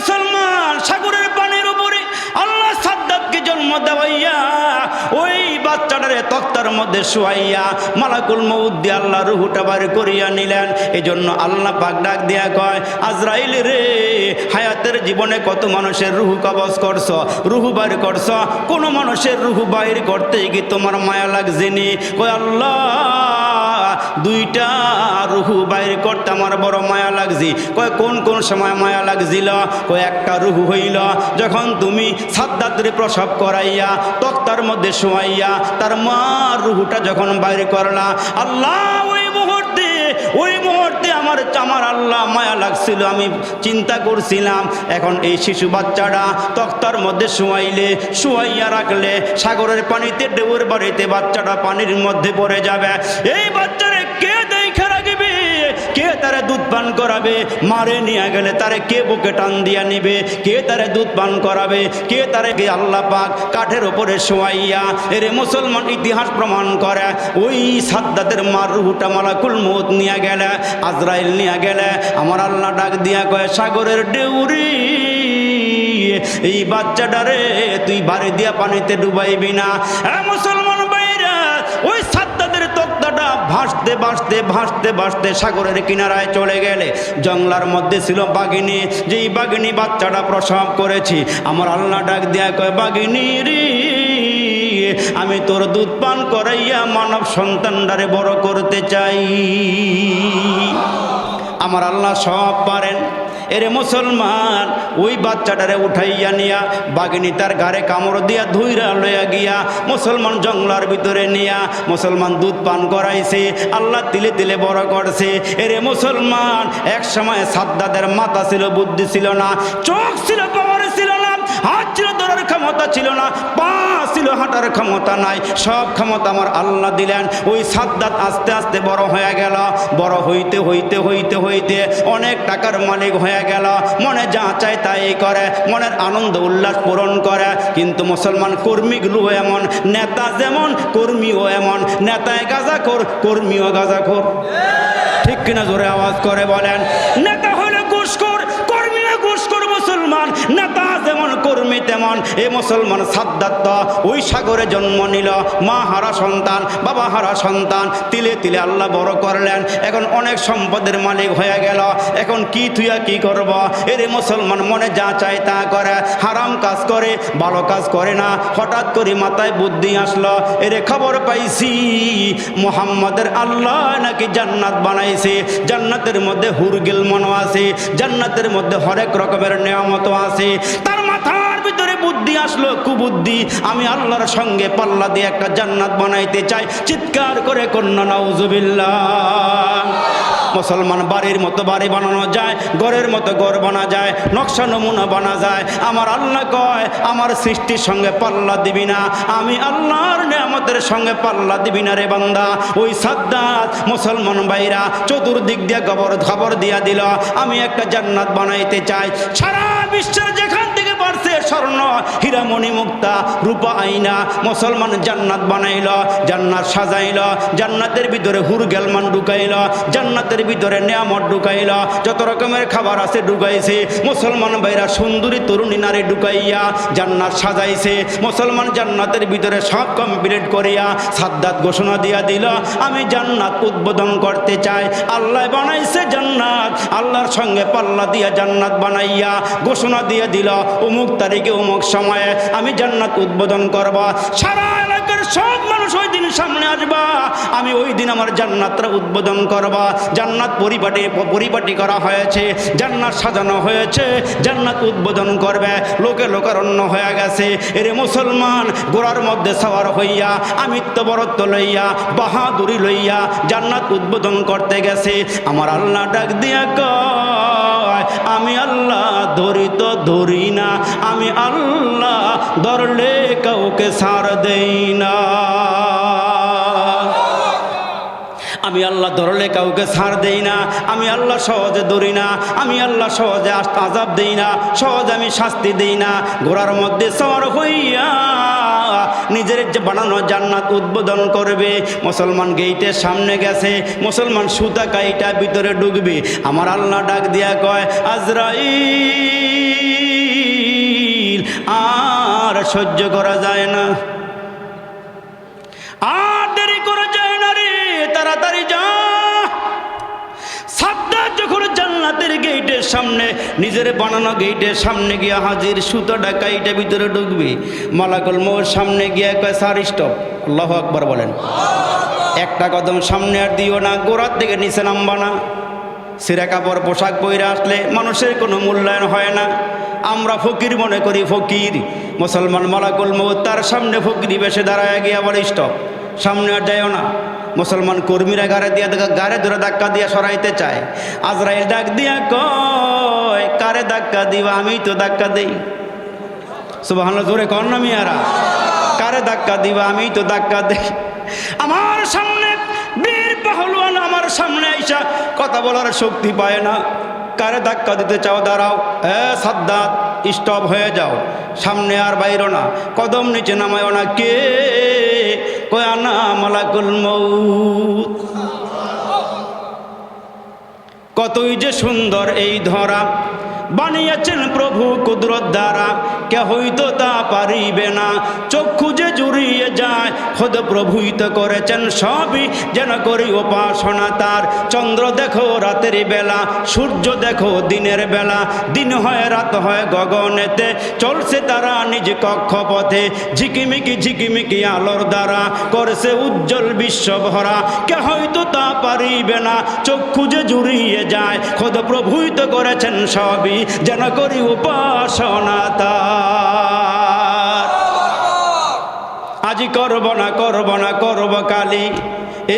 মুসলমান সাগরের পানির উপরে আল্লাহ সাদ্দাতকে জন্ম দেওয়াইয়া ওই বাচ্চাটারে তক্তার মধ্যে শুয়াইয়া মালাকুল মৌদ দিয়ে আল্লাহ রুহুটা বার করিয়া নিলেন। এই জন্য আল্লাহ পাক ডাক দিয়া কয়, আজরাইল রে, হায়াতের জীবনে কত মানুষের রুহু কবজ করছ, রুহু বাইর করছ? কোন মানুষের রুহু বাইর করতে কি তোমার মায়া লাগছেনি কয়, আল্লাহ দুইটা রুহু বাইর করতে আমার বড় মায়া লাগছি। কয়, কোন কোন সময় মায়া লাগছিল? কয়, একটা রুহু হইল। যখন তুমি সাদ্দাতরে প্রসব করাইয়া, তক্তার মধ্যে শোয়াইয়া, তার মা রুহুটা যখন বাইর করলা, আল্লাহ ওই মুহূর্তে আমার আমার আল্লাহ মায়া লাগছিল, আমি চিন্তা করছিলাম, এখন এই শিশু বাচ্চাটা তক্তার মধ্যে শুয়াইলে, শুয়াইয়া রাখলে সাগরের পানিতে ডেউর বাড়িতে বাচ্চাটা পানির মধ্যে পড়ে যাবে। এই বাচ্চারে কে তারে দুধ পান করাবে? মারে নিয়ে গেলে তারে কে বুকে টান দিয়া নিবে? কে তারে দুধ পান করাবে? কে তারে কে আল্লাহ পাক কাঠের ওপরে শোয়াইয়া? এরে মুসলমান ইতিহাস প্রমাণ করে, ওই সাদ্দাতের মার রুহুটা মালাকুল মৌত নিয়ে গেলে, আজরাইল নিয়ে গেলে, আমার আল্লাহ ডাক দিয়া কয়, সাগরের ডেউরি, এই বাচ্চাটারে তুই বাড়ি দিয়া পানিতে ডুবাইবি না। মুসলমান ভাসতে ভাসতে ভাসতে ভাসতে সাগরের কিনারায় চলে গেলে জঙ্গলার মধ্যে ছিল বাঘিনী। যেই বাঘিনী বাচ্চাটা প্রসব করেছি, আমার আল্লাহ ডাক দিয়া কয়, বাঘিনী রে, আমি তোর দুধ পান করাইয়া মানব সন্তানটারে বড় করতে চাই। আমার আল্লাহ সব পারেন। এরে মুসলমান, ওই বাচ্চাটারে উঠাইয়া নিয়া, বাগিনী তার ঘাড়ে কামড় দিয়া ধুইরা লইয়া গিয়া, মুসলমান জঙ্গলার ভিতরে নিয়া, মুসলমান দুধ পান করাইছে, আল্লাহ তিলে তিলে বড় করছে। এরে মুসলমান, এক সময় সাদ্দাদের মাথা ছিল, বুদ্ধি ছিল না, চোখ ছিল হাত ছিল ধরার ক্ষমতা ছিল না, পা ছিল হাঁটার ক্ষমতা নাই। সব ক্ষমতা আমার আল্লাহ দিলেন। ওই সাদ্দাত আস্তে আস্তে বড় হয়ে গেল। বড় হইতে হইতে হইতে হইতে অনেক টাকার মালিক হয়ে গেল। মনে যা চায় তাই করে। মনের আনন্দ উল্লাস পূরণ করে। কিন্তু মুসলমান কর্মীগুলো এমন, নেতা যেমন, কর্মীও এমন। নেতায় গাজা কর কর্মীও গাজা কর ঠিক কিনা জোরে আওয়াজ করে বলেন, নেতা হলে ঘুষখোর, কর্মীও ঘুষখোর মুসলমান। নেতা তেমন এ মুসলমান সাদ্দাত ওই সাগরে জন্ম নিল, মা হারা সন্তান, বাবা হারা সন্তান, তিলে তিলে আল্লাহ বড় করলেন। এখন অনেক সম্পদের মালিক হয়ে গেল। এখন কি তুইয়া কি করব? এরে মুসলমান মনে যা চায় তা করে। হারাম কাজ করে, ভালো কাজ করে না। হঠাৎ করে মাথায় বুদ্ধি আসলো, এরে খবর পাইছি, মোহাম্মদের আল্লাহ নাকি জান্নাত বানাইছে। জান্নাতের মধ্যে হুরগিল মনো আছে, জান্নাতের মধ্যে হরেক রকমের নিয়ামত আছে। তার মাথার ভিতরে বুদ্ধি আসলো, কুবুদ্ধি। আমি আল্লাহর সঙ্গে পাল্লা দিয়ে একটা জান্নাত বানাইতে চাই। চিৎকার করে কন্যা, নাউজুবিল্লাহ। মুসলমান বাড়ির মতো বাড়ি বানানো যায়, ঘরের মতো ঘর বানা যায়, নকশা নমুনা বানা যায়। আমার আল্লাহ কয়, আমার সৃষ্টির সঙ্গে পাল্লা দিবি না। আমি আল্লাহর নিয়ামতের সঙ্গে পাল্লা দিবি না রে বান্দা। ওই সাদ্দাত, মুসলমান ভাইরা চতুর্দিক দিয়ে খবর খবর দিয়া দিল, আমি একটা জান্নাত বানাইতে চাই। সারা বিশ্বের যেখান পারছে স্বর্ণ, হীরামণি মুক্তা, রূপা আইনা, মুসলমান জান্নাত বানাইল, জান্নাত সাজাইল, জান্নাতের ভিতরে হুর গেলমান ঢুকাইল, জান্নাতের ভিতরে নিয়ামত ঢুকাইল, যত রকমের খাবার আছে ঢুকাইছে, মুসলমান ভাইরা সুন্দরী তরুণী নারী ঢুকাইয়া জান্নাত সাজাইছে, মুসলমান জান্নাতের ভিতরে সব কমপ্লিট করিয়া সাদ্দাত ঘোষণা দিয়া দিল, আমি জান্নাত উদ্বোধন করতে চাই। আল্লাহ বানাইছে জান্নাত, আল্লাহর সঙ্গে পাল্লা দিয়া জান্নাত বানাইয়া ঘোষণা দিয়ে দিল অমুক তারিখে, অমুক সময়ে আমি জান্নাত উদ্বোধন করব। সারা এলাকার সব মানুষ ওই দিন সামনে আসবা। আমি ওই দিন আমার জান্নাতটা উদ্বোধন করবা। জান্নাত পরিপাটি পরিপাটি করা হয়েছে, জান্নাত সাজানো হয়েছে, জান্নাত উদ্বোধন করবে। লোকে লোকারণ্য হয়ে গেছে। এরে মুসলমান, গোড়ার মধ্যে সওয়ার হইয়া আমিত্ববরত্ব লইয়া, বাহাদুরি লইয়া জান্নাত উদ্বোধন করতে গেছে। আমার আল্লাহ ডাক দিয়া কয়, আমি আল্লাহ ধরি তো ধরি না, আমি আল্লাহ ধরলে কাউকে সার দেই না। আমি আল্লাহ ধরলে কাউকে সার দেই না, আমি আল্লাহ সহজে ধরি না, আমি আল্লাহ সহজে আজাব দেই না, সহজে আমি শাস্তি দেই না। ঘোড়ার মধ্যে সর হইয়া নিজের যে বানানো জান্নাত উদ্বোধন করবে, মুসলমান গেইটের সামনে গেছে, মুসলমান সুতা কাইটা ভিতরে ঢুকবে। আমার আল্লাহ ডাক দিয়া কয় আজরাই আর সহ্য করা যায় না। আর দেরি করা যায় না রে, তাড়াতাড়ি যা জান্নাতের গেটের সামনে, নিজের বানানো গেটের সামনে গিয়া হাজির সুতো ডাকাইটা ভিতরে ঢুকবে। মালাকুল মোর সামনে গিয়া কয় সার স্টপ আল্লাহ আকবর বলেন। একটা কদম সামনে আর দিও না, গোড়ার দিকে নিচে নামবা না। সিরা কাপড়, পোশাক পরে আসলে মানুষের কোনো মূল্যায়ন হয় না। আমরা ফকির মনে করি ফকির। মুসলমান মালাকুল মৌ তার সামনে ফকির বেশে দাঁড়ায় গিয়া বলে, স্টপ। সামনে আর যাইও না। মুসলমান কর্মীরা গাড়ে দিয়া গাড়ে ধরে ধাক্কা দিয়া সরাইতে চায়। আজরাইল ডাক দিয়া কয়, কারে ধাক্কা দিবা? আমি তো ধাক্কা দিই। সুবাহ জোরে কর না মিয়ারা। কারে ধাক্কা দিবা? আমি তো ধাক্কা দেই। আমার সামনে বীর পাহলুয়ান আমার সামনে আইসা কথা বলার শক্তি পায় না। কারে ধাক্কা দিতে চাও? দাঁড়াও। এ সাদ্দাত স্টপ হয়ে যাও। সামনে আর বাইরো না। কদম নিচে নামায় না। কে কতই যে সুন্দর এই ধরা। বানিয়েছেন প্রভু কুদরত দ্বারা। কে হইতো তা পারিবে না। চক্ষু যে জুড়িয়ে যায়, খোদ প্রভুই তো করেছেন সবই যেন করি উপাসনা তার। চন্দ্র দেখো রাতের বেলা, সূর্য দেখো দিনের বেলা। দিন হয়, রাত হয় গগনেতে, চলছে তারা নিজ কক্ষপথে। ঝিকিমিকি ঝিকিমিকি আলোর দ্বারা করছে উজ্জ্বল বিশ্ব ভরা কে হয়তো তা পারিবে না। চক্ষু যে জুড়িয়ে যায়, খোদ প্রভুই তো করেছেন সবই যেন করি উপাসনা আজি করব না করব না করব কালি।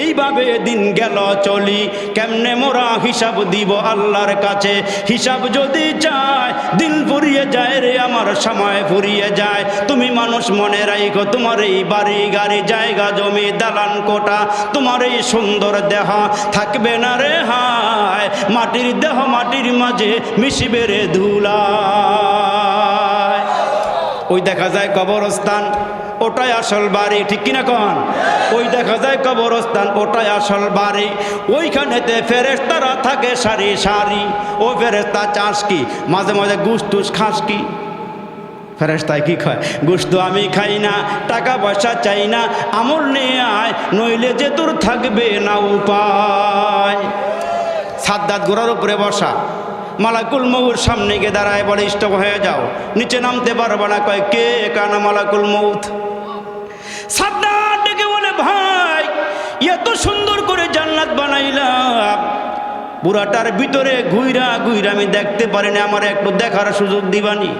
এইভাবে দিন গেল চলি। কেমনে মোরা হিসাব দিব আল্লাহর কাছে? হিসাব যদি চায় দিন ফুরিয়ে যায় রে, আমার সময় ফুরিয়ে যায়। তুমি মানুষ মনে রাইখো, তোমার এই বাড়ি গাড়ি, জায়গা, জমি, দালান কোটা তোমার এই সুন্দর দেহ। থাকবে না রে হায়, মাটির দেহ মাটির মাঝে মিশিবে রে ধুলা ওই দেখা যায় কবরস্থান ওটাই আসল বাড়ি, ঠিক কিনা কন? ওই দেখা যায় কবরস্থান, ওটাই আসল বাড়ি। ওইখানেতে ফেরেস্তারা থাকে সারি সারি। ও ফেরেস্তা চাষ কি? মাঝে মাঝে গুস টুস খাস কি? ফেরেস্তায় কি খায়? গুস্ত আমি খাই না, টাকা পয়সা চাই না, আমল নিয়ে আয়, নইলে যে তোর থাকবে না উপায়। সাদ্দাত গোড়ার উপরে বসা। মালাকুল মৌর সামনে গিয়ে দাঁড়ায়, বলে স্টপ হয়ে যাও। নিচে নামতে পারব না। কয়, কে? কানা মালাকুল মৌত সাদ্দাত ডেকে বলে, ভাই, এত সুন্দর করে জান্নাত বানাইলাম। বুড়াটার ভিতরে ঘুইরা ঘুইরা আমি দেখতে পারি না আমার একটু দেখার সুযোগ দিবানি।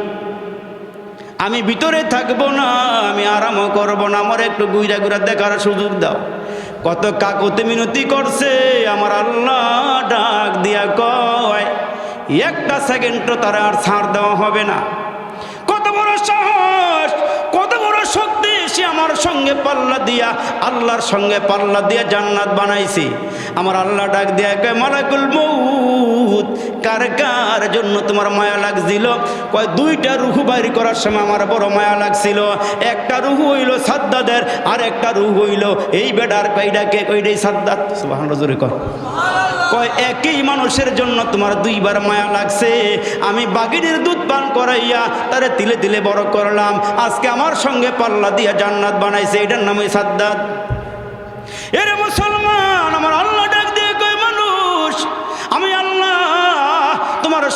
আমি ভিতরে থাকব না, আমি আরামও করব না, আমার একটু গুইরা গুইরা দেখার সুযোগ দাও। কত কাকুতে মিনতি করছে, আমার আল্লাহ ডাক দিয়া কয়, একটা সেকেন্ডও তারা আর ছাড় দেওয়া হবে না। কত বড় সাহস সে আমার সঙ্গে পাল্লা দিয়া, আল্লাহর সঙ্গে পাল্লা দিয়া জান্নাত বানাইছি। আমার আল্লাহ ডাক দিয়া কয় মালাকুল মৌত কার কার জন্য তোমার মায়া লাগছিল? কয়, দুইটা রুহু বাইর করার সময় আমার বড় মায়া লাগছিল। একটা রুহু হইল সাদ্দাদের আর একটা রুহু হইল এই বেডার কইডাকে কইডাই সাদ্দাত সুবহানাল্লাহ, জোরে কর কয়, একই মানুষের জন্য তোমার দুইবার মায়া লাগছে। আমি বাগিনের দুধ পান করাইয়া তারে তিলে তিলে বড় করলাম। আজকে আমার সঙ্গে পাল্লা দিয়া জান্নাত বানাইছে। এটার নামই সাদ্দাত। এরে মুসলমান, আমার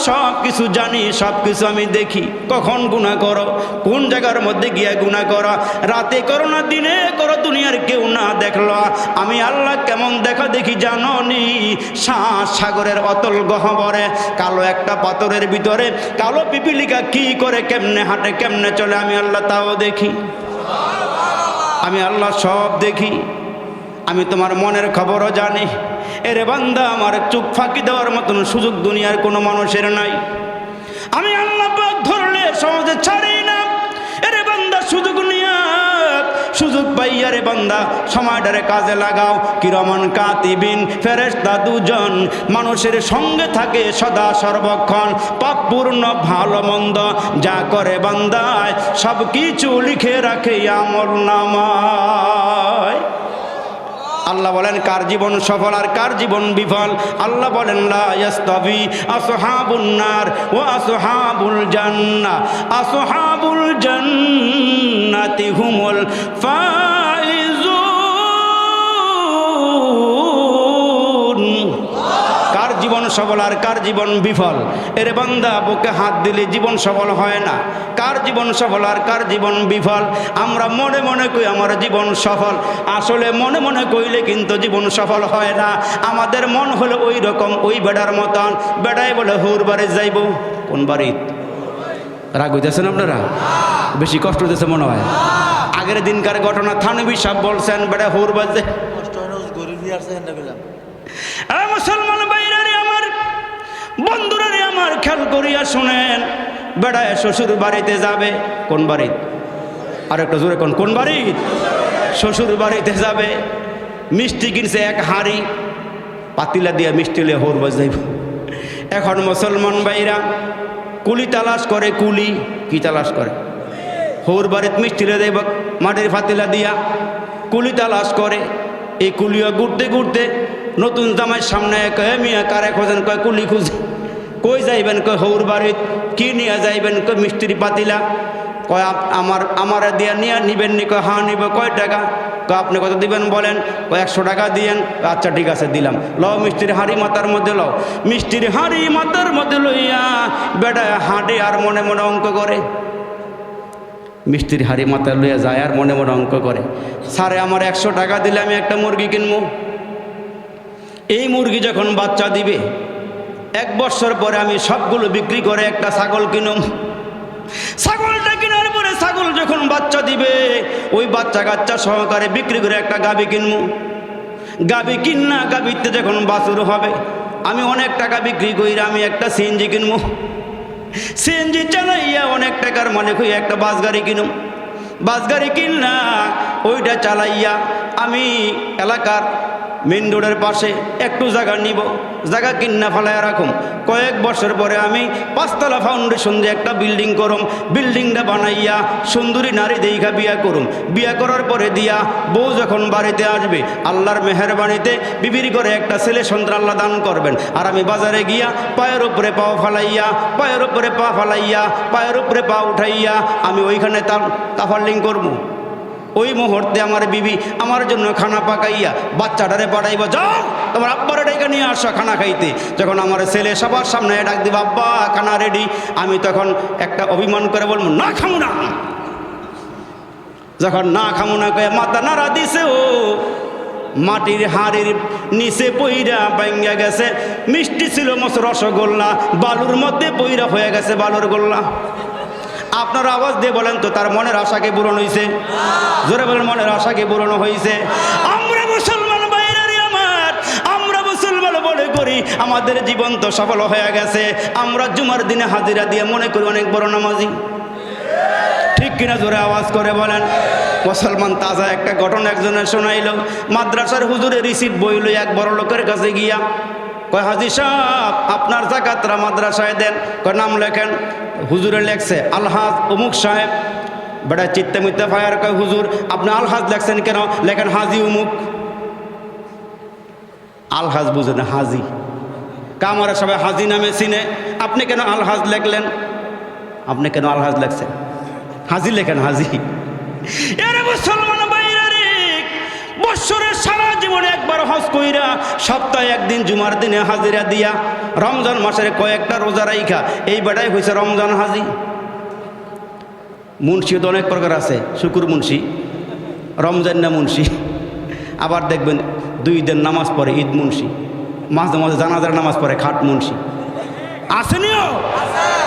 সব কিছু জানি সব কিছু আমি দেখি। কখন গুণা করো? কোন জায়গার মধ্যে গিয়ে গুণা করো? রাতে করো না দিনে করো? দুনিয়ার কেউ না দেখল। আমি আল্লাহ কেমন দেখা দেখি জানো নি? সাগরের অতল গহবরে, কালো একটা পাথরের ভিতরে, কালো পিপিলিকা কি করে কেমনে হাঁটে, কেমনে চলে? আমি আল্লাহ তাও দেখি। আমি আল্লাহ সব দেখি। আমি তোমার মনের খবরও জানি। এরে বান্দা, আমার চুপ ফাঁকি দেওয়ার মতন সুযোগ দুনিয়ার কোনো মানুষের নাই। আমি আল্লাহ ধরলে সহজে ছাড়ি না। এরে বান্দা, সুযোগ নিয়ে, সুযোগ পাইয়া রে বান্দা সময়টারে কাজে লাগাও। কিরমন কাতিবিন ফেরেস্তা দুজন মানুষের সঙ্গে থাকে সদা সর্বক্ষণ। পাপপূর্ণ ভালো মন্দ, যা করে বান্দায় সব কিছু লিখে রাখে আমল নামায়। আল্লাহ বলেন, কার জীবন সফল আর কার জীবন বিফল? আল্লাহ বলেন, লা ইয়াস্তাবি আসহাবুন নার ও আসহাবুল জান্না আসহাবুল জান্নাতি হুমুল ফাইজুন সফল আর কার জীবন বিফল? এর বান্দা বুকে হাত দিলে জীবন সফল হয় না। কার জীবন সফল আর কার জীবন বিফল? আমরা মনে মনে কই আমার জীবন সফল। আসলে মনে মনে কইলে কিন্তু জীবন সফল হয় না। আমাদের মন হলো ওই রকম ওই বেড়ার মতন। বেড়ায় বলে হুর বাড়ি যাইব। কোন বাড়ি? রাগ হইতেছেন আপনারা? বেশি কষ্ট হইতেছে মনে হয়। আগের দিনকার ঘটনা থানবি সাহেব বলছেন বেড়া হুর বাজে মুসলমান! বন্ধুরারে আমার, খেয়াল করিয়া শুনেন। বেড়ায় শ্বশুর বাড়িতে যাবে, কোন বাড়ি আর একটা জোরে কোন কোন বাড়ি শ্বশুর বাড়িতে যাবে, মিষ্টি কিনছে এক হাঁড়ি, পাতিলা দিয়া মিষ্টি লিয়ে হোর বাজ যাইব এখন মুসলমান বাইরা কুলি তালাশ করে, কুলি কি তালাশ করে? হোর বাড়িত মিষ্টি লিয়ে দেব মাটির ফাতিলা দিয়া কুলি তালাশ করে, এই কুলিও ঘুরতে ঘুরতে নতুন জামাই সামনে কয়ে মিয়া, কারে খোঁজেন কয়, কুলি খুঁজে? কই যাইবেন কয়, হৌর বাড়িত? কি নিয়ে যাইবেন কয়, মিস্ত্রি পাতিলা? কয় আমার আমার দিয়া নিয়ে নিবেন নি কয় হ্যাঁ নিব, কয় টাকা? কয়, আপনি কত দিবেন বলেন? কয়, একশো টাকা দিয়েন। আচ্ছা ঠিক আছে, দিলাম। লও মিষ্টির হাঁড়ি মাথার মধ্যে লও। মিষ্টির হাঁড়ি মাথার মধ্যে লইয়া, বেটা হাঁটে আর মনে মনে অঙ্ক করে। মিষ্টির হাঁড়ি মাথায় লইয়া যায় আর মনে মনে অঙ্ক করে। স্যারে, আমার একশো টাকা দিলে আমি একটা মুরগি কিনবো। এই মুরগি যখন বাচ্চা দিবে, এক বছর পরে আমি সবগুলো বিক্রি করে একটা ছাগল কিনুম। ছাগলটা কেনার পরে ছাগল যখন বাচ্চা দিবে, ওই বাচ্চা কাচ্চা সহকারে বিক্রি করে একটা গাবি কিনবো। গাবি কিন্না, গাবিতে যখন বাছুর হবে, আমি অনেক টাকা বিক্রি করি আমি একটা সিএনজি কিনবো। সিএনজি চালাইয়া অনেক টাকার মালিক হইয়া একটা বাস গাড়ি কিনুম। বাস গাড়ি কিনলা ওইটা চালাইয়া আমি এলাকার মেন রোডের পাশে একটু জায়গা নিব। জায়গা কিন্না ফেলাইয়া রাখুম। কয়েক বছর পরে আমি পাঁচতলা ফাউন্ডেশন দিয়ে একটা বিল্ডিং করুম। বিল্ডিংটা বানাইয়া সুন্দরী নারী দেখা বিয়া করুম। বিয়া করার পরে দিয়া বউ যখন বাড়িতে আসবে, আল্লাহর মেহরবানিতে বিবির করে একটা ছেলে সন্তান আল্লাহ দান করবেন। আর আমি বাজারে গিয়া পায়ের উপরে পাও ফালাইয়া, পায়ের উপরে পা ফালাইয়া, পায়ের উপরে পা উঠাইয়া আমি ওইখানে তার তাফাল্লিং করব। ওই মুহূর্তে আমার বিবি আমার জন্য খানা পাকাইয়া বাচ্চাটারে পাঠাইব, যাও, তোমার আব্বার ডেকে নিয়ে আসো খানা খাইতে। যখন আমার ছেলে সবার সামনে ডাক দিব, আব্বা, খানা রেডি আমি তখন একটা অভিমান করে বলব, না খামু না। যখন না খামু না কয়ে, মাথা নাড়া দিছে ও, মাটির হাড়ির নিচে পইরা ভাঙ্গা গেছে, মিষ্টি ছিল মস রসগোল্লা, বালুর মধ্যে পইরা হয়ে গেছে বালুর গোল্লা। আপনার আওয়াজ দিয়ে বলেন তো, তার মনের আশাকে পূরণ হয়েছে জোরে বলেন, মনের আশাকে পূরণ হয়েছে আমরা মুসলমান বাইরে আমার, আমরা মুসলমান মনে করি আমাদের জীবন তো সফল হয়ে গেছে। আমরা জুমার দিনে হাজিরা দিয়ে মনে করি অনেক বড় নামাজি। ঠিক কিনা জোরে আওয়াজ করে বলেন? মুসলমান তাজা একটা ঘটনা একজনের শোনাইল। মাদ্রাসার হুজুরে রিসিট বইল এক বড় লোকের কাছে গিয়া কয় হাজি সাহ আপনার জাকাতরা মাদ্রাসায় দেন। কয়, নাম লেখেন। হুজুরে লেখছে, আলহাজ অমুক সাহেব। বেটা চিত্তে মিত্তে ফায়ার কয়, হুজুর, আপনি আলহাজ লেখছেন কেন? লেখেন হাজি উমুক। আলহাজ বুঝে না, হাজি। কামারা সবাই হাজি নামে চিনে। আপনি কেন আলহাজ লেখলেন? আপনি কেন আলহাজ লেখছেন? হাজি লেখেন হাজি। এর মুসলমান! কইরা সপ্তাহে একদিন জুমার দিনে হাজিরা দিয়া রমজান মাসের কয়েকটা রোজা রাইখা, এই বেটাই হয়েছে রমজান হাজি। মুন্সিও তো অনেক প্রকার আছে, শুকুর মুন্সি, রমজান না মুন্সি। আবার দেখবেন দুই দিন নামাজ পড়ে ঈদ মুন্সি, মাঝে মাঝে জানাজার নামাজ পড়ে খাট মুন্সি। আসেনিও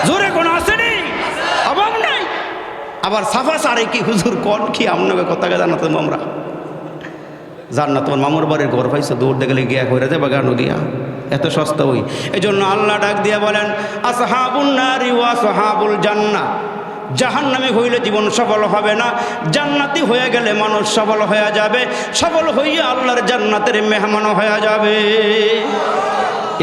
জোরে কোন আসেনি? অভাব আবার সাফা সারে কি হুজুর কোন কি? আপনাকে কথাকে জানাতাম আমরা? জান না তোমার মামুর বাড়ির ঘর পাইছো দৌড় দেখলে গিয়া করে দেবা গানো গিয়া এত সস্তা ওই। এই জন্য আল্লাহ ডাক দিয়া বলেন, আসহাবুন নারী ওয়া সাহাবুল জান্না জাহান নামে হইলে জীবন সফল হবে না, জান্নাতি হয়ে গেলে মানুষ সফল হয়ে যাবে, সফল হইয়া আল্লাহর জান্নাতের মেহমান হয়ে যাবে।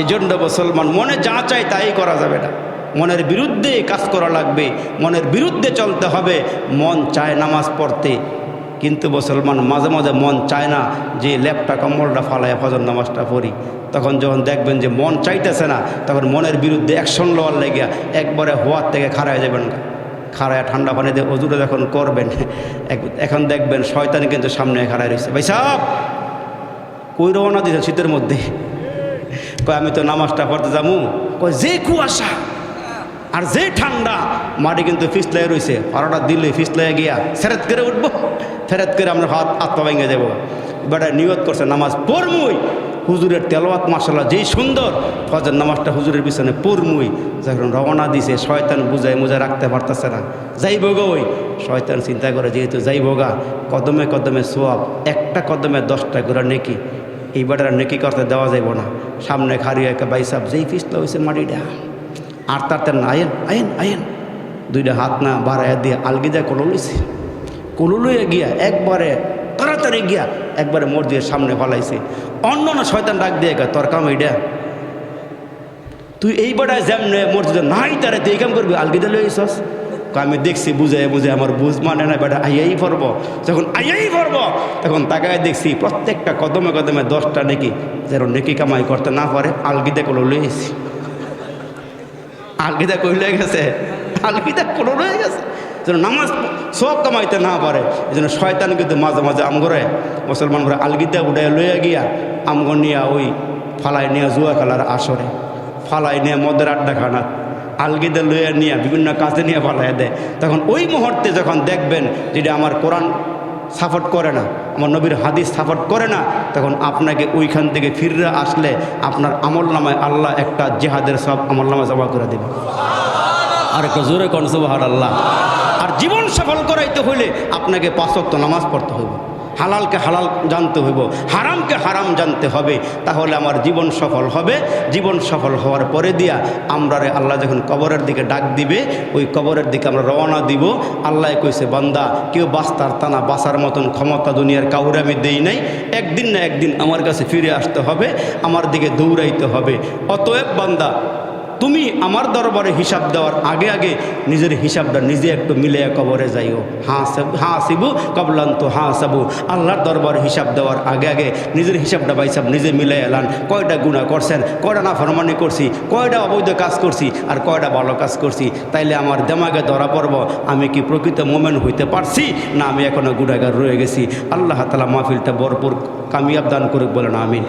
এই জন্য মুসলমান, মনে যা চাই তাই করা যাবে না। মনের বিরুদ্ধে কাজ করা লাগবে, মনের বিরুদ্ধে চলতে হবে, মন চায় নামাজ পড়তে। কিন্তু মুসলমান মাঝে মাঝে মন চায় না যে ল্যাপটা কম্বলটা ফালায় ফজর নামাজটা পড়ি। তখন যখন দেখবেন যে মন চাইতেছে না, তখন মনের বিরুদ্ধে অ্যাকশন লওয়ার লেগে একবারে হওয়ার থেকে খারায় যাবেন। খাড়ায় ঠান্ডা পানিতে অজুরে যখন করবেন এখন দেখবেন শয়তানি কিন্তু সামনে খাড়ায় রয়েছে ভাই সাহ কই রওনা দিয়েছেন শীতের মধ্যে? কয়, আমি তো নামাজটা পড়তে যাব। কয়, যে কুয়াশা আর যে ঠান্ডা, মাটি কিন্তু ফিসলাই রয়েছে পাড়াটা দিলে ফিসলাই গিয়া ফেরত করে উঠবো। ফেরত করে আমরা হাত আত্মা ভেঙে যাব বেটা নিয়ত করছে, নামাজ পড়মুই। হুজুরের তেলোয়াত মাসাল্লাহ যেই সুন্দর। ফজর নামাজটা হুজুরের পিছনে পড়মুই। যখন রওনা দিছে, শয়তান বুঝায় মুজায় রাখতে পারতেছে না। যাই গো ওই। শয়তান চিন্তা করে, যেহেতু যাই গা, কদমে কদমে সোয়াব, একটা কদমে দশটা করে নেকি। এই বেটার নেকি করতে দেওয়া যাইব না। সামনে খারিয়ে একটা বাইসাব, যেই ফিসলা হয়েছে মাটিটা। আর তার না, আয়েন আয়েন আয়েন। দুইটা হাত না বাড়াইয়া দিয়ে আলগিদা কলো লইছে। কলো গিয়া একবারে তাড়াতাড়ি গিয়া একবারে মসজিদের সামনে ফলাইছে। অন্য না শয়তান ডাক দিয়ে গা তোর কাম এইটা তুই এই বেটায় যেমনে মসজিদে নাই তারে তুই কাম করবি? আলগিদা লইছস আমি দেখছি বুঝে বুঝে আমার বুঝ মানে না বেটা, আইয়াই পড়ব যখন আইয়াই পড়ব তখন তাকায় দেখছি প্রত্যেকটা কদমে কদমে দশটা নেকি যেন নেকি কামাই করতে না পারে, আলগিদা কলো লইছি আলগিদা কইলে গেছে? আলগিদা কোনো রয়ে গেছে। যেন নামাজ সব কামাইতে না পারে এই জন্য শয়তান কিন্তু মাঝে মাঝে আমগরে মুসলমান করে আলগিতে উঠে লইয়া গিয়া আমগো নিয়া ওই ফালাই নিয়ে জুয়া খেলার আসরে ফালাই নিয়ে মদের আড্ডা খানা আলগিদা লইয়া নিয়ে বিভিন্ন কাজে নিয়ে ফালাই দেয়। তখন ওই মুহূর্তে যখন দেখবেন যেটা আমার কোরআন সাপোর্ট করে না, আমার নবীর হাদিস সাপোর্ট করে না, তখন আপনাকে ওইখান থেকে ফিরে আসলে আপনার আমল নামায় আল্লাহ একটা জেহাদের সব আমল নামায় জমা করে দেবে। আর একটা জোরে কনসুবাহার আল্লাহ জীবন সফল করাইতে হইলে আপনাকে পাঁচক্ত নামাজ পড়তে হইবে। হালালকে হালাল জানতে হইব, হারামকে হারাম জানতে হবে। তাহলে আমার জীবন সফল হবে। জীবন সফল হওয়ার পরে দিয়া আমরা আল্লাহ যখন কবরের দিকে ডাক দিবে, ওই কবরের দিকে আমরা রওনা দিব। আল্লাহ কইছে, বান্দা, কেউ বাস্তার তানা বাসার মতন ক্ষমতা দুনিয়ার কাউরে আমি দেই নাই। একদিন না একদিন আমার কাছে ফিরে আসতে হবে, আমার দিকে দৌড়াইতে হবে। অতএব বান্দা তুমি আমার দরবারে হিসাব দেওয়ার আগে আগে নিজের হিসাবটা নিজে একটু মিলে কবরে যাইও। হাঁ হাঁ শিবু কবলান্ত হাঁ সাবু আল্লাহর দরবারে হিসাব দেওয়ার আগে আগে নিজের হিসাবটা বাইসাব, নিজে মিলে এলান। কয়টা গুণা করছেন, কয়টা না ফরমানি করছি, কয়টা অবৈধ কাজ করছি আর কয়টা ভালো কাজ করছি, তাইলে আমার দেমাগে ধরা পড়ব, আমি কি প্রকৃত মোমেন্ট হইতে পারছি না আমি এখনও গুণাগার রয়ে গেছি? আল্লাহ তালা মাহফিলটা ভরপুর কামিয়াব দান করুক বলেন, আমিন।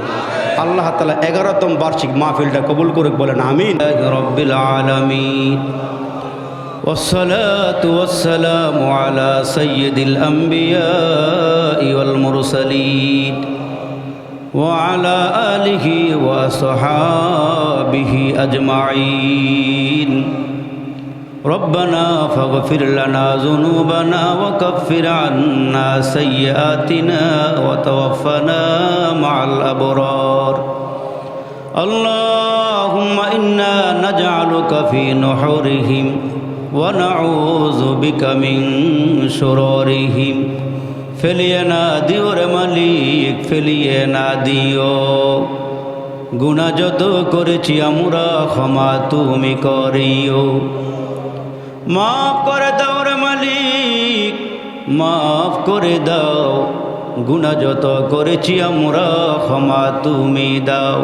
আল্লাহ তালা এগারোতম বার্ষিক মাহফিলটা কবুল করুক বলেন, আমিন। لله رب العالمين. والصلاة والسلام على سيد الأنبياء والمرسلين وعلى آله وصحابه أجمعين. ربنا فاغفر لنا ذنوبنا وكفر عنا سيئاتنا وتوفنا مع الأبرار. الله نجعلك في نحورهم ونعوذ بك من شرورهم ফেলিয়ে না দিও রে মালিক ফেলিয়ে না দিও গুণা যত করেছি আমরা ক্ষমা তুমি করিও মাফ করে দাও রে মালিক মাফ করে দাও গুণা যত করেছি আমরা ক্ষমা তুমি দাও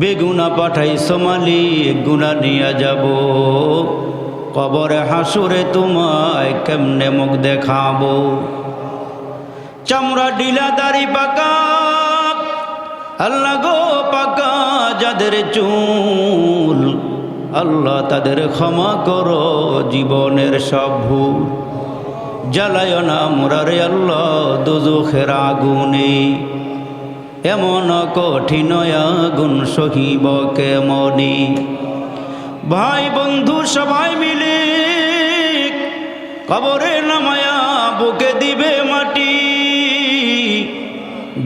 বেগুনা পাঠাই সোমালি গুণা নিয়ে যাব। কবরে হাসুরে তোমায় কেমনে মুখ দেখাবো? চামড়া ডিলা দাড়ি পাকা, আল্লাহ গো পাকা যাদের চুল, আল্লাহ তাদের ক্ষমা করো জীবনের সব ভুল। জ্বালায় না মুরারে আল্লাহ, দুজুখের আগুনে। এমন কঠিন আগুন সহিব কেমনি? ভাই বন্ধু সবাই মিলে কবরে নামায়া বুকে দিবে মাটি।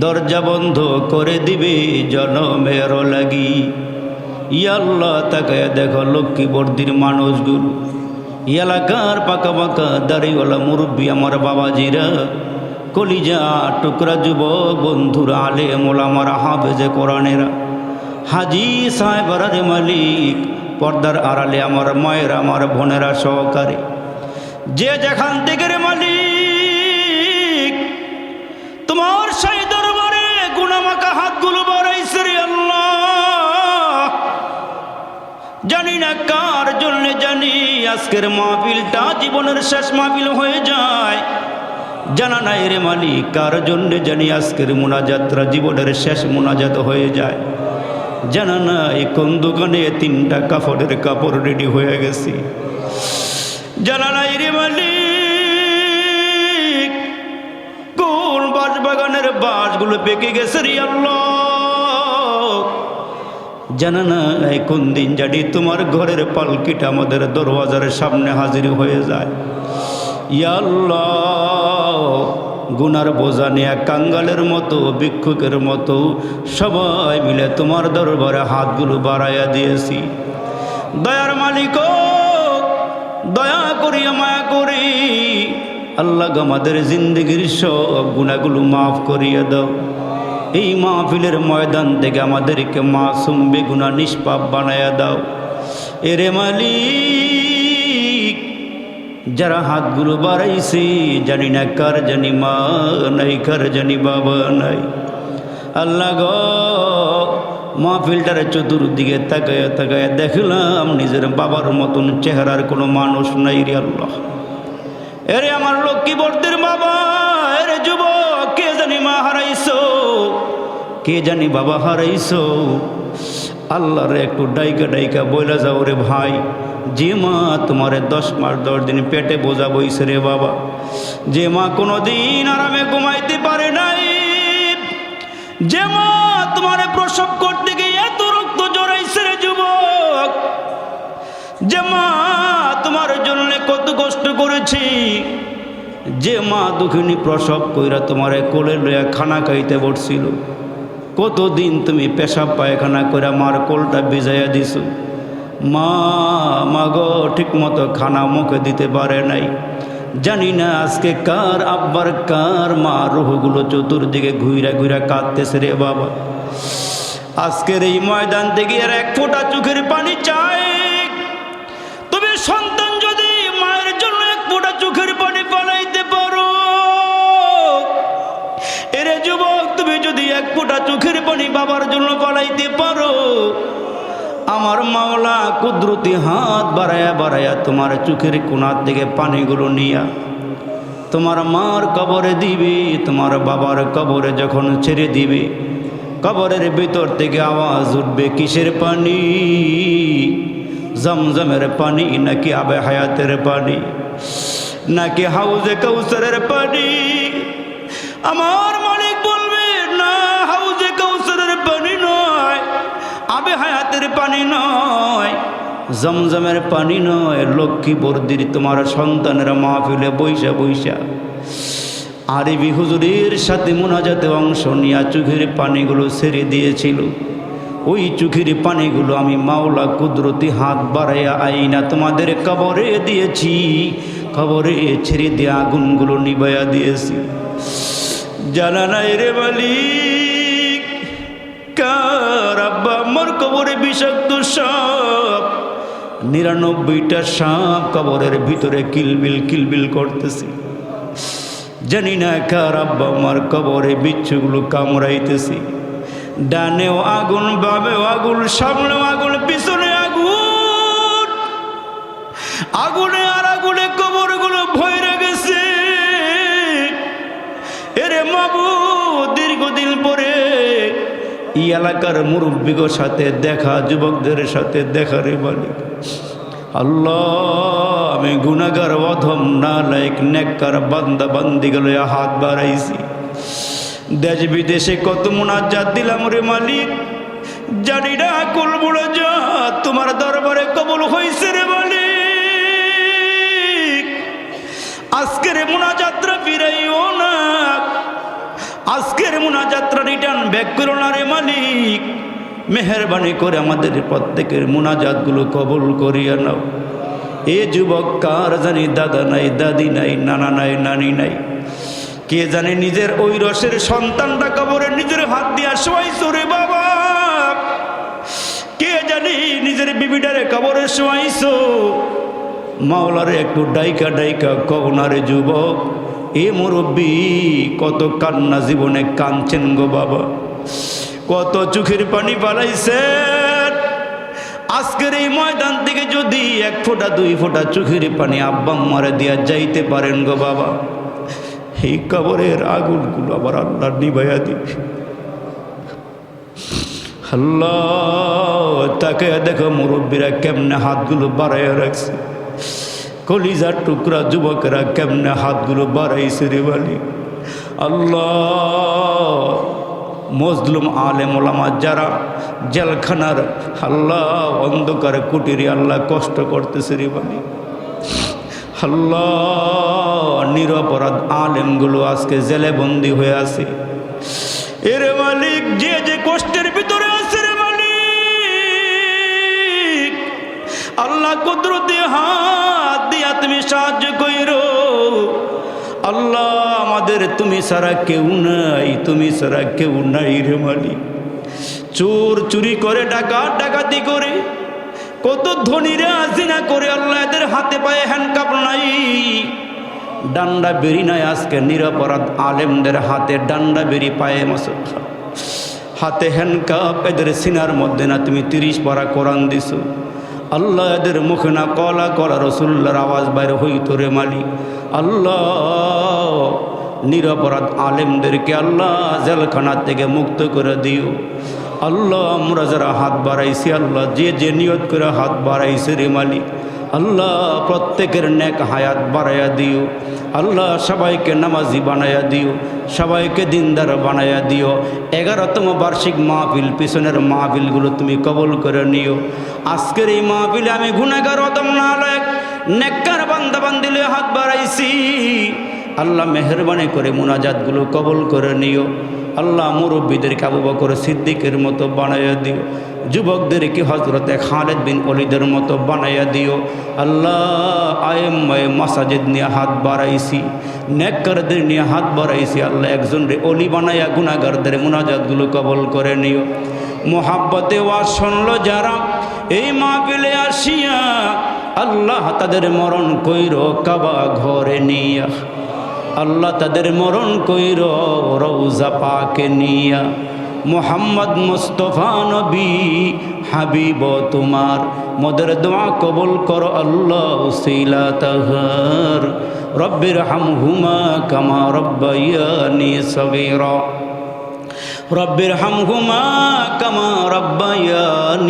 দরজা বন্ধ করে দিবে জনমের লাগি। ইয়াল্লাহ তাকে দেখো লক্ষ্মী বর্দির মানুষগুলো। এলাকার পাকা পাকা দাড়িওয়ালা মুরব্বী আমার বাবাজিরা কলিজা, টুকরা যুবক, বন্ধুরা আলে মোলামারা হাফেজে, কোরআনেরা হাজি সাহেবরা রে মালিক, পর্দার আড়ালে আমার মায়ের, আমার বোনেরা সহকারে। যে যেখান থেকে রে মালিক, তোমার সেই দরবারে গুণামাকা হাতগুলো বাড়াইছে রে আল্লাহ। জানি না কার জন্য জানি, আজকের মাহফিলটা জীবনের শেষ মাহফিল হয়ে যায়। জানা নাই রে মালিক, কার জন্য জানি আজকের মোনাজাতরা জীবনের শেষ মোনাজাত হয়ে যায়? জানা নাই কোন দোকানে তিনটা কাপড়ের কাপড় রেডি হয়ে গেছি। জানা নাই রে মালিক, কোন বাঁশ বাগানের বাঁশগুলো পেকে গেছে রে জানা না কোন দিন জানি তোমার ঘরের পালকিটা আমাদের দরওয়াজার সামনে হাজির হয়ে যায়। ইয়াল্লাহ গুনার বোঝা নিয়ে কাঙ্গালের মতো, ভিক্ষুকের মতো সবাই মিলে তোমার দরবারে হাতগুলো বাড়াইয়া দিয়েছি। দয়ার মালিক দয়া করি মায়া করি। আল্লাহ আমাদের জিন্দগির সব গুণাগুলো মাফ করিয়ে দাও। এই মাহফিলের ময়দান থেকে আমাদেরকে মাসুম বেগুনা নিষ্পাপ বানায়া দাও। এরে মালিক যারা হাতগুলো বাড়াইছে, জানি না কার জানি মা নাই, কার জানি বাবা নাই। আল্লাহ গ, মাহফিলটার চতুর্দিকে তাকায় তাকায় দেখলাম, নিজের বাবার মতন চেহারার কোনো মানুষ নাই রে আল্লাহ। এরে আমার লক্ষ্মী বর্দির বাবা, এরে যুবক, কে জানি মা হারাইছো? কে জানি বাবা হারাইছো? আল্লাহর একটু ডাইকা ডাইকা বইলা যাও রে ভাই। যে মা তোমারে দশ মাস দশ দিন পেটে বোঝা বইছে রে বাবা। যে মা কোনো দিন আরামে ঘুমাইতে পারে নাই। যে মা তোমারে প্রসব করতে গিয়ে এত রক্ত জড়াইছে রে যুবক। যে মা তোমার জন্য কত কষ্ট করেছি। যে মা দুঃখিনী প্রসব কইরা তোমারে কোলে লইয়া খানা খাইতে বসছিল। কতদিন তুমি পেশাব পায়খানা করে মার কোলটা ভিজাইয়া দিছো। মা, মাগো ঠিক মতো খানা মুখে দিতে পারে নাই। জানি না আজকে কার আব্বার কার মা রুহগুলো চতুর্দিকে ঘুইরা ঘুইরা কাঁদতেছে রে বাবা। আজকের এই ময়দান থেকে আর এক ফোঁটা চোখের পানি চাই। তুমি সন্তান যদি মায়ের জন্য এক ফোঁটা চোখের পানি পালাইতে পারো, এরে যুবক, তুমি যদি এক ফোঁটা চোখের পানি বাবার জন্য পালাইতে পারো আমার মাওলা কুদরতি হাত বাড়ায়া বাড়ায়া তোমার চোখের কোনার থেকে পানিগুলো নিয়া তোমার মার কবরে দিবে, তোমার বাবার কবরে যখন ছেড়ে দিবে, কবরের ভিতর থেকে আওয়াজ উঠবে, কিসের পানি? জমজমের পানি নাকি আবে হায়াতের পানি? নাকি হাউজে কৌসরের পানি? আমার আবে হায়াতের পানি নয়। জমজমের পানি নয়, লক্ষ্মী বর্দির তোমার সন্তানেরা মাহফিলে বৈশা বৈশা। আরবি হুজুরের সাথে মোনাজাতে অংশ নিয়ে চোখের পানিগুলো ছেড়ে দিয়েছিল। ওই চোখের পানিগুলো আমি মাওলা কুদরতি হাত বাড়াইয়া আইনা তোমাদের কবরে দিয়েছি। কবরে ছেড়ে দিয়ে আগুনগুলো নিবাইয়া দিয়েছি। জানা নাই রে আব্বা আমার কবরে বিষাক্ত সাপ। নিরানব্বইটা সাপ কবরের ভিতরে কিলবিল কিলবিল করতেছি। জানি না কার আব্বা আমার কবরে বিচ্ছুগুলো কামড়াইতেছি। ডানেও আগুন, বামেও আগুন, সামনেও আগুন, পিছনে আগুন। আগুনে আর আগুনে কবরগুলো ভয়রে গেছে। এরে মাবু, দীর্ঘদিন পরে এই এলাকার মুরব্বীগর সাথে দেখা, যুবকদের সাথে দেখা রে মালিক। আল্লাহ, আমি গুণাগার অধম না লাইক নেককার বান্দা বান্দি গেল হাত বাড়াইছি। দেশ বিদেশে কত মোনাজাত দিলাম রে মালিক। জানি না কুল বুড়ো যা তোমার দরবারে কবল হয়েছে করো মালিক, মেহরবানি করে আমাদের প্রত্যেকের মোনাজাতগুলো কবল করিয়া নাও। এ যুবক কার জানি দাদা নাই, দাদি নাই, নানা নাই, নানি নাই? কে জানে নিজের ওই রসের সন্তানটা কবরে নিজের হাত দিয়া শোয়াইছো রে বাবা। কে জানি নিজের বিবিটারে কবরে শোয়াইছো? মাওলারে একটু ডাইকা ডাইকা কবনারে যুবক, এ মুরব্বী কত কান্না জীবনে কাঁদছেন গো বাবা। কত চোখের পানি পালাইছেন আজকের এই ময়দান থেকে যদি এক ফোঁটা, দুই ফোঁটা চোখের পানি আব্বা মারে দিয়া যাইতে পারেন গো বাবা। এই কবরের আগুনগুলো আবার আল্লাহ নিভাইয়া দিবে। আল্লাহ, তাকে দেখো মুরব্বীরা কেমনে হাতগুলো বাড়াইয়া রাখছে। কলিজার টুকরা যুবকেরা কেমনে হাতগুলো বাড়াইছে রে বালি আল্লাহ মজলুম আলেম ওলামা যারা জেলখানার আল্লাহ অন্ধকার কুটিরে আল্লাহ কষ্ট করতেছে রে বালি আল্লাহ নিরপরাধ আলেমগুলো আজকে জেলে বন্দি হয়ে আছে। এরে মালিক, যে যে কষ্টের ভিতরে আছে রে মালিক, আল্লাহ কুদরতে হাত দিয়া তুমি সাহায্য কইরো। আল্লাহ আমাদের তুমি ছাড়া কেউ নাই, তুমি ছাড়া কেউ নাই রে মালিক। চোর চুরি করে ডাকা ডাকাতি করে, কত ধনীরা আজিনা করে আল্লাহ এদের হাতে পায়ে হ্যান্ডকাপ নাই। ডান্ডা বেরি নাই আজকে নিরাপরাধ আলেমদের হাতে, ডান্ডা বেরি পায়ে মাসুদ। হাতে হ্যান্ডকাপ এদের সিনার মধ্যে না তুমি তিরিশ পারা কোরআন দিছো। আল্লাহ এদের মুখে না কলা কলা রসুল্লার আওয়াজ বাইরে হইতো রে মালি আল্লাহ, নিরপরাধ আলেমদেরকে আল্লাহ জেলখানা থেকে মুক্ত করে দিও। আল্লাহ, আমরা যারা হাত বাড়াইছি, আল্লাহ যে যে নিয়ত করে হাত বাড়াইছে রে মালিক। আল্লাহ প্রত্যেকের নেক হায়াত বাড়াইয়া দিও। আল্লাহ সবাইকে নামাজি বানাইয়া দিও, সবাইকে দিনদার বানাইয়া দিও। এগারোতম বার্ষিক মাহফিল, পিছনের মাহফিলগুলো তুমি কবল করে নিও। আজকের এই মাহফিলে আমি গুণাগার অদম না নেককার বান্দা বান্দিলে হাত বাড়াইছি। আল্লাহ মেহরবানি করে মোনাজাতগুলো কবল করে নিও। আল্লাহ মুরব্বীদের আবু বকর সিদ্দিকের মতো বানাইয়া দিও। যুবকদেরকে হজরতে খালেদ বিন অলিদের মতো বানাইয়া দিও। আল্লাহ আয়েম মাসাজিদ নিয়ে হাত বাড়াইছি, নেককারদের নিয়ে হাত বাড়াইছি। আল্লাহ একজন রে অলি বানাইয়া গুণাগারদের মোনাজাতগুলো কবল করে নিও। মোহাব্বতে ওয়াজ শুনলো যারা, এই মা মাহফিলে আসিয়া আল্লাহ তাদের মরণ কইর কাবা ঘরে নিয়া। আল্লাহ তাদের মরণ কইর রৌজা পাকে নিয়া। মোহাম্মদ মুস্তফা নবী, হাবিব তোমার। মদের দোয়া কবুল কর আল্লাহ, উসিলা তাহার। রব্বির হামহুমা কামা রব্বাইয়ানি সগীরা। রব্বির হামহুমা কামা রব্বাইয়ানি